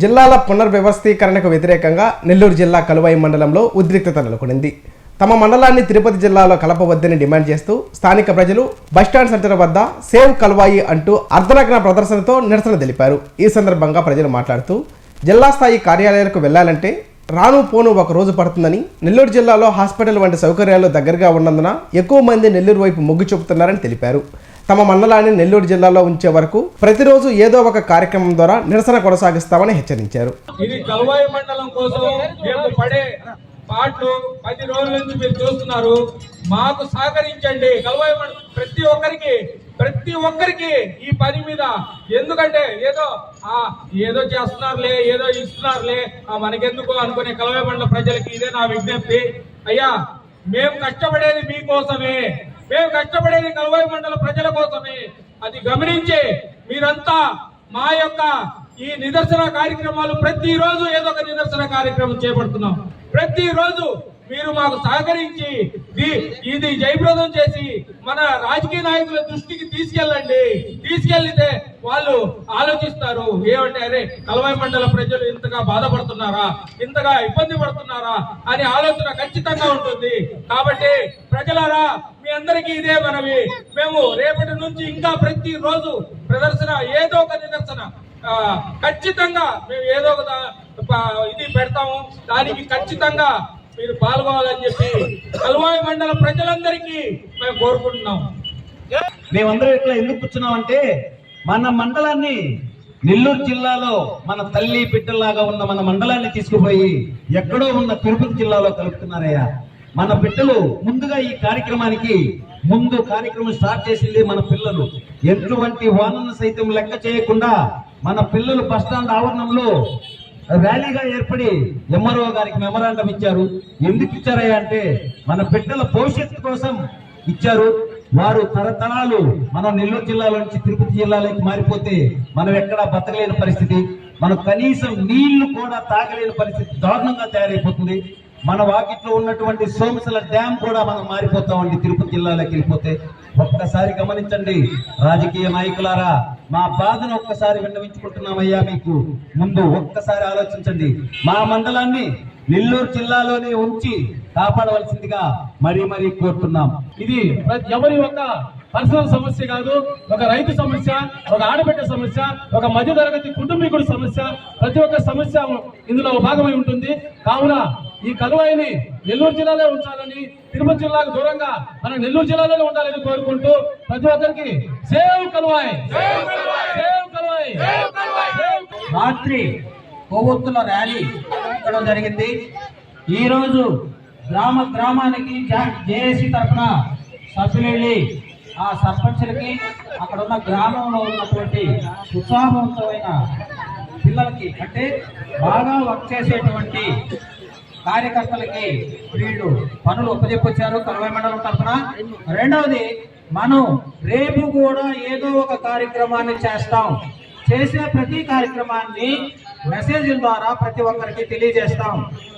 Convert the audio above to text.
జిల్లాల పునర్వ్యవస్థీకరణకు వ్యతిరేకంగా నెల్లూరు జిల్లా కలువాయి మండలంలో ఉద్రిక్తత నెలకొనింది. తమ మండలాన్ని తిరుపతి జిల్లాలో కలపవద్దని డిమాండ్ చేస్తూ స్థానిక ప్రజలు బస్టాండ్ సెంటర్ వద్ద సేవ్ కలువాయి అంటూ అర్ధనగ్న ప్రదర్శనతో నిరసన తెలిపారు. ఈ సందర్భంగా ప్రజలు మాట్లాడుతూ జిల్లా స్థాయి కార్యాలయాలకు వెళ్ళాలంటే రాను పోను ఒక రోజు పడుతుందని నెల్లూరు జిల్లాలో హాస్పిటల్ వంటి సౌకర్యాలు దగ్గరగా ఉన్నందున ఎక్కువ మంది నెల్లూరు వైపు మొగ్గు చూపుతున్నారని తెలిపారు. తమ మండలాన్ని నెల్లూరు జిల్లాలో ఉంచే వరకు ప్రతిరోజు ఏదో ఒక కార్యక్రమం ద్వారా నిరసన కొనసాగిస్తామని హెచ్చరించారు. ఇది కలువాయి మండలం కోసం మేము పడే పాటలు పది రోజుల నుంచి మీరు చూస్తున్నారు. మాకు సహకరించండి. కలువాయి మండలం ప్రతి ఒక్కరికి ప్రతి ఒక్కరికి ఈ పని మీద ఎందుకంటే ఏదో ఆ ఏదో చేస్తున్నారులే ఏదో ఇస్తున్నారులే ఆ మనకెందుకు అనుకునే కలువాయి మండల ప్రజలకి ఇదే నా విజ్ఞప్తి. అయ్యా మేము కష్టపడేది మీకోసమే. మేము కష్టపడేది కలువై మండల ప్రజల కోసమే. అది గమనించి మీరంతా మా యొక్క ఈ నిదర్శన కార్యక్రమాలు ప్రతిరోజు ఏదో ఒక నిదర్శన కార్యక్రమం చేపడుతున్నాం. ప్రతిరోజు మీరు మాకు సహకరించి ఇది- ఇది జయప్రదం చేసి మన రాజకీయ నాయకుల దృష్టికి తీసుకెళ్ళండి. తీసుకెళ్ళితే వాళ్ళు ఆలోచిస్తారు ఏమంటే అరే కలవాయి మండల ప్రజలు ఇంతగా బాధపడుతున్నారా? ఇంతగా ఇబ్బంది పడుతున్నారా? అని ఆలోచన ఖచ్చితంగా ఉంటుంది. కాబట్టి ప్రజలారా మీ అందరికీ ఇదే మనవి. మేము రేపటి నుంచి ఇంకా ప్రతి రోజు ప్రదర్శన ఏదో ఒక నిదర్శన. ఖచ్చితంగా మేము ఏదో ఒక ఇది పెడతాము. దానికి ఖచ్చితంగా మీరు పాల్గొనాలని చెప్పి కల్వాయి మండల ప్రజలందరికీ మేము కోరుకుంటున్నాం. మేమందరం ఇట్లా ఎందుకు కూర్చున్నాం అంటే మన మండలాన్ని నెల్లూరు జిల్లాలో మన తల్లి బిడ్డలాగా ఉన్న మన మండలాన్ని తీసుకుపోయి ఎక్కడో ఉన్న తిరుపతి జిల్లాలో కలుపుతున్నారయ్యా. మన బిడ్డలు ముందుగా ఈ కార్యక్రమానికి ముందు కార్యక్రమం స్టార్ట్ చేసింది మన పిల్లలు. ఎటువంటి వానను సైతం లెక్క చేయకుండా మన పిల్లలు బస్టాండ్ ఆవరణంలో ర్యాలీగా ఏర్పడి ఎంఆర్ఓ గారికి మెమరాండం ఇచ్చారు. ఎందుకు ఇచ్చారయ్యా అంటే మన బిడ్డల భవిష్యత్తు కోసం ఇచ్చారు. వారు తరతరాలు మనం నెల్లూరు జిల్లాలో నుంచి తిరుపతి జిల్లాలోకి మారిపోతే మనం ఎక్కడా బతకలేని పరిస్థితి మనం కనీసం నీళ్ళు కూడా తాగలేని పరిస్థితి దారుణంగా తయారైపోతుంది. మన వాకిట్లో ఉన్నటువంటి సోమసల డ్యామ్ కూడా మనం మారిపోతామండి తిరుపతి జిల్లాలోకి వెళ్ళిపోతే ఒక్కసారి గమనించండి. రాజకీయ నాయకులారా మా బాధను ఒక్కసారి విన్నవించుకుంటున్నామయ్యా మీకు. ముందు ఒక్కసారి ఆలోచించండి. మా మండలాన్ని నెల్లూరు జిల్లాలోనే ఉంచి కాపాడవలసిందిగా మరీ మరీ కోరుతున్నాం. ఇది ఎవరి యొక్క పర్సనల్ సమస్య కాదు ఒక రైతు సమస్య ఒక ఆడబిడ్డ సమస్య ఒక మధ్య తరగతి కుటుంబీకుడి సమస్య ప్రతి ఒక్క సమస్య ఇందులో భాగమై ఉంటుంది. కావున ఈ కలువాయిని నెల్లూరు జిల్లాలో ఉంచాలని తిరుపతి జిల్లాకు దూరంగా మన నెల్లూరు జిల్లాలోనే ఉండాలని కోరుకుంటూ ప్రతి ఒక్కరికి సేవ్ కలువాయి. రాత్రి కొవ్వొత్తుల ర్యాలీ. పెట్టడం జరిగింది. ఈరోజు గ్రామ గ్రామానికి జేఏసీ తరఫున సభ్యులు వెళ్ళి ఆ సర్పంచులకి అక్కడ ఉన్న గ్రామంలో ఉన్నటువంటి ఉత్సాహవంతమైన పిల్లలకి అంటే బాగా వర్క్ చేసేటువంటి కార్యకర్తలకి వీళ్ళు పనులు ఒప్పజెప్పొచ్చారు. కలవాయి మండలం తరఫున. రెండవది మనం రేపు కూడా ఏదో ఒక కార్యక్రమాన్ని చేస్తాం. చేసే ప్రతి కార్యక్రమాన్ని మెసేజ్ల ద్వారా ప్రతి ఒక్కరికి తెలియజేస్తాం.